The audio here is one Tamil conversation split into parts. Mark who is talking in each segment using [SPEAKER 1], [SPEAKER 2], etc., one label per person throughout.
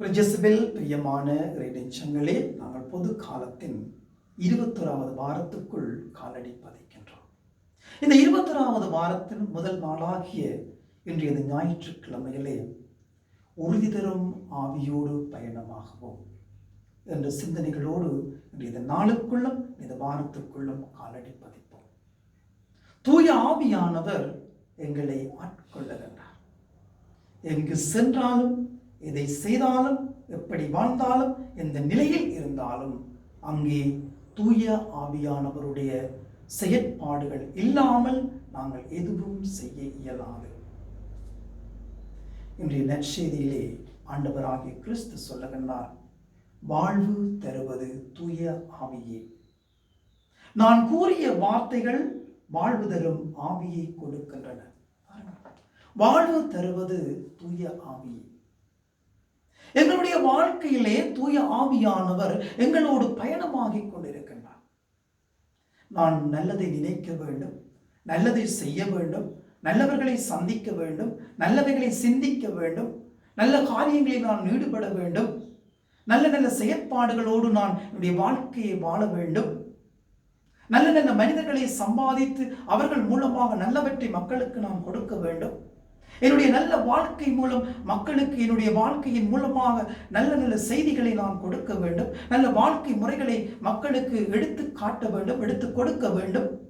[SPEAKER 1] ரிஜஸ்பில் பிரியமான இறைநெஞ்சங்களே நாங்கள் பொது காலத்தின் இருபத்தொராவது வாரத்துக்குள் காலடி பதிக்கின்றோம். இந்த இருபத்தொராவது வாரத்தின் முதல் நாளாகிய இன்றைய இந்த ஞாயிற்றுக்கிழமையிலே உறுதி தரும் ஆவியோடு பயணமாகவும் என்ற சிந்தனைகளோடு இன்றைய இந்த நாளுக்குள்ளும் இந்த வாரத்துக்குள்ளும் காலடி பதிப்போம். தூய ஆவியானவர் எங்களை ஆட்கொள்ளுகின்றார் எங்கு சென்றாலும் எதை செய்தாலும் எப்படி வாழ்ந்தாலும் எந்த நிலையில் இருந்தாலும் அங்கே தூய ஆவியானவருடைய செயற்பாடுகள் இல்லாமல் நாங்கள் எதுவும் செய்ய இயலாது. இன்றைய நற்செய்தியிலே ஆண்டவராகிய கிறிஸ்து சொல்லுகின்றார் வாழ்வு தருவது தூய ஆவியே. நான் கூறிய வார்த்தைகள் வாழ்வு தரும் ஆவியை கொடுக்கின்றன. வாழ்வு தருவது தூய ஆவியே. எங்களுடைய வாழ்க்கையிலே தூய ஆவியானவர் எங்களோடு பயணமாகிக் கொண்டிருக்கின்றார். நான் நல்லதை நினைக்க வேண்டும் நல்லதை செய்ய வேண்டும் நல்லவர்களை சந்திக்க வேண்டும் நல்லவைகளை சிந்திக்க வேண்டும் நல்ல காரியங்களில் நான் ஈடுபட வேண்டும் நல்ல நல்ல செயற்பாடுகளோடு நான் என்னுடைய வாழ்க்கையை வாழ வேண்டும் நல்ல நல்ல மனிதர்களை சம்பாதித்து அவர்கள் மூலமாக நல்லவற்றை மக்களுக்கு நான் கொடுக்க வேண்டும். என்னுடைய நல்ல வாழ்க்கை மூலம் மக்களுக்கு என்னுடைய வாழ்க்கையின் மூலமாக நல்ல நல்ல செய்திகளை நான் கொடுக்க வேண்டும். நல்ல வாழ்க்கை முறைகளை மக்களுக்கு எடுத்து காட்ட வேண்டும் எடுத்து கொடுக்க வேண்டும்.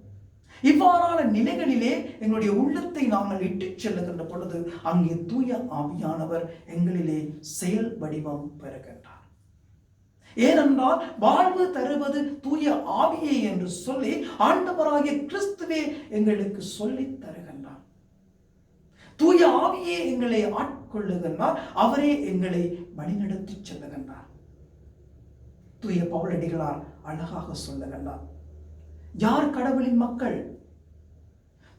[SPEAKER 1] இவ்வாறான நிலைகளிலே எங்களுடைய உள்ளத்தை நாங்கள் இட்டுச் செல்லுகின்ற பொழுது அங்கே தூய ஆவியானவர் எங்களிலே செயல் வடிவம் பெறுகின்றார். ஏனென்றால் வாழ்வு தருவது தூய ஆவியே என்று சொல்லி ஆண்டவராகிய கிறிஸ்துவே எங்களுக்கு சொல்லித் தருகின்றார். தூய ஆவியே எங்களை ஆட்கொள்ளுகின்றார் அவரே எங்களை வழிநடத்தி செல்லுகின்றார். தூய பவுலடிகளார் அழகாக சொல்லுகின்றார். யார் கடவுளின் மக்கள்?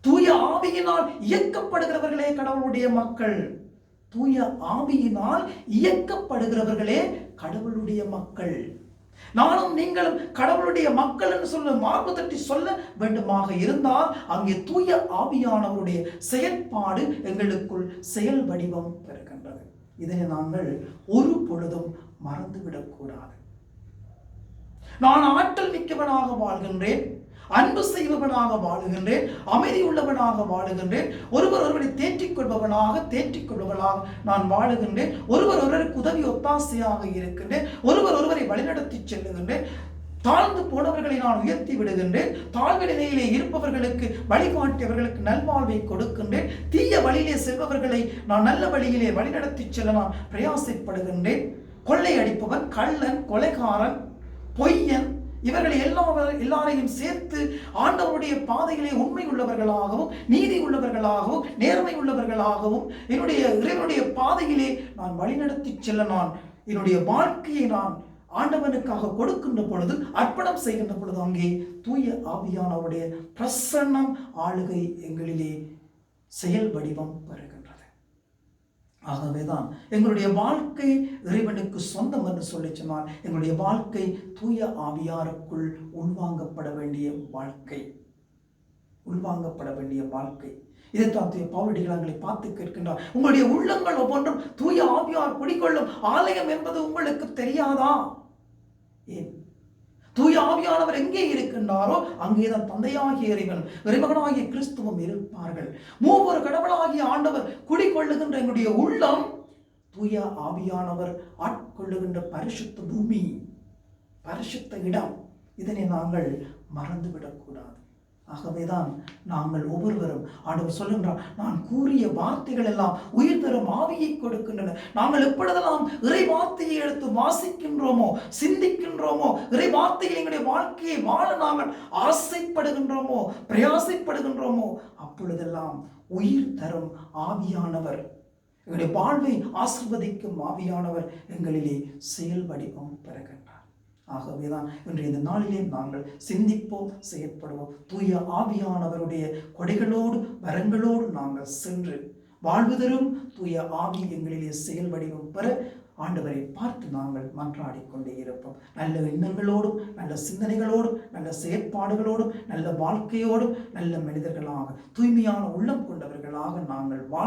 [SPEAKER 1] தூய ஆவியினால் இயக்கப்படுகிறவர்களே கடவுளுடைய மக்கள். தூய ஆவியினால் இயக்கப்படுகிறவர்களே கடவுளுடைய மக்கள். நானும் நீங்களும் கடவுளுடைய மக்கள் என்று சொல்ல மார்பு தட்டி சொல்ல வேண்டுமாக இருந்தால் அங்கே தூய ஆவியானவருடைய செயற்பாடு எங்களுக்குள் செயல் வடிவம் பெறுகின்றது. இதனை நாங்கள் ஒரு பொழுதும் மறந்துவிடக்கூடாது நான் ஆற்றல் மிக்கவனாக வாழ்கின்றேன் அன்பு செய்பவனாக வாழுகின்றேன் அமைதி உள்ளவனாக வாழுகின்றேன் ஒருவர் ஒருவரை தேற்றிக் கொள்பவனாக தேற்றிக் கொள்பவனாக நான் வாழுகின்றேன் ஒருவர் ஒருவருக்கு உதவி ஒத்தாசையாக இருக்கின்றேன் ஒருவர் ஒருவர் செல்லுகின்றேன். தாழ்ந்து போனவர்களை நான் உயர்த்தி விடுகின்றேன். தாழ்வு நிலையிலே இருப்பவர்களுக்கு வழிகாட்டியவர்களுக்கு நல்வாழ்வை கொடுக்கின்றேன். தீய வழியிலே செல்பவர்களை நான் நல்ல வழியிலே வழிநடத்தி செல்ல நான் பிரயாசைப்படுகின்றேன் கொள்ளையடிப்பவன் கள்ளன் கொலைகாரன் பொய்யன் இவர்களை எல்லா எல்லாரையும் சேர்த்து ஆண்டவருடைய பாதையிலே உண்மை உள்ளவர்களாகவும் நீதி உள்ளவர்களாகவும் நேர்மை உள்ளவர்களாகவும் என்னுடைய இறைவனுடைய பாதையிலே நான் வழிநடத்தி செல்ல நான் என்னுடைய வாழ்க்கையை நான் ஆண்டவனுக்காக கொடுக்கின்ற பொழுது அர்ப்பணம் செய்கின்ற பொழுது அங்கே தூய ஆவியானவருடைய பிரசன்னம் ஆளுகை எங்களிலே செயல் வடிவம் பெறுகின்றது ஆகவேதான் எங்களுடைய வாழ்க்கை இறைவனுக்கு சொந்தம் என்று சொல்லி சொன்னால் எங்களுடைய வாழ்க்கை தூய ஆவியாருக்குள் உள்வாங்கப்பட வேண்டிய வாழ்க்கை. உள்வாங்கப்பட வேண்டிய வாழ்க்கை. இதைத்தான் தூய பவுலடிகளாங்களை பார்த்து கேட்கின்றார். உங்களுடைய உள்ளங்கள் ஒவ்வொன்றும் தூய ஆவியார் குடிக்கொள்ளும் ஆலயம் என்பது உங்களுக்கு தெரியாதா? ஏன்? தூய ஆவியானவர் எங்கே இருக்கின்றாரோ அங்கேதான் தந்தையாகிய இறைவன் இறைமகனாகிய கிறிஸ்துவம் இருப்பார்கள். மூவொரு கடவுளாகிய ஆண்டவர் குடிக்கொள்ளுகின்ற எங்களுடைய உள்ளம் தூய ஆவியானவர் ஆட்கொள்ளுகின்ற பரிசுத்த பூமி பரிசுத்த இடம் இதனை நாங்கள் மறந்துவிடக்கூடாது. ஆகவேதான் நாங்கள் ஒவ்வொருவரும் ஆண்டவர் சொல்லுகிறார் நான் கூறிய வார்த்தைகள் எல்லாம் உயிர் தரும் ஆவியை கொடுக்கின்றன. நாங்கள் எப்பொழுதெல்லாம் இறை வார்த்தையை எடுத்து வாசிக்கின்றோமோ சிந்திக்கின்றோமோ இறை வார்த்தையை எங்களுடைய வாழ்க்கையை வாழ நாங்கள் ஆசைப்படுகின்றோமோ பிரயாசைப்படுகின்றோமோ அப்பொழுதெல்லாம் உயிர் தரும் ஆவியானவர் எங்களுடைய வாழ்வை ஆசிர்வதிக்கும் ஆவியானவர் எங்களிலே செயல் வடிவம் பெறுகின்றார் ஆகவே தான் இன்றைய இந்த நாளிலே நாங்கள் சிந்திப்போம் செயற்படுவோம். தூய ஆவியானவருடைய கொடைகளோடு வரங்களோடு நாங்கள் சென்று வாழ்வு தரும். தூய ஆவி எங்களிலே செயல் வடிவம் பெற ஆண்டவரை பார்த்து நாங்கள் மன்றாடி கொண்டே இருப்போம். நல்ல எண்ணங்களோடும் நல்ல சிந்தனைகளோடும் நல்ல செயற்பாடுகளோடும் நல்ல வாழ்க்கையோடும் நல்ல மனிதர்களாக தூய்மையான உள்ளம் கொண்டவர்களாக நாங்கள் வாழ்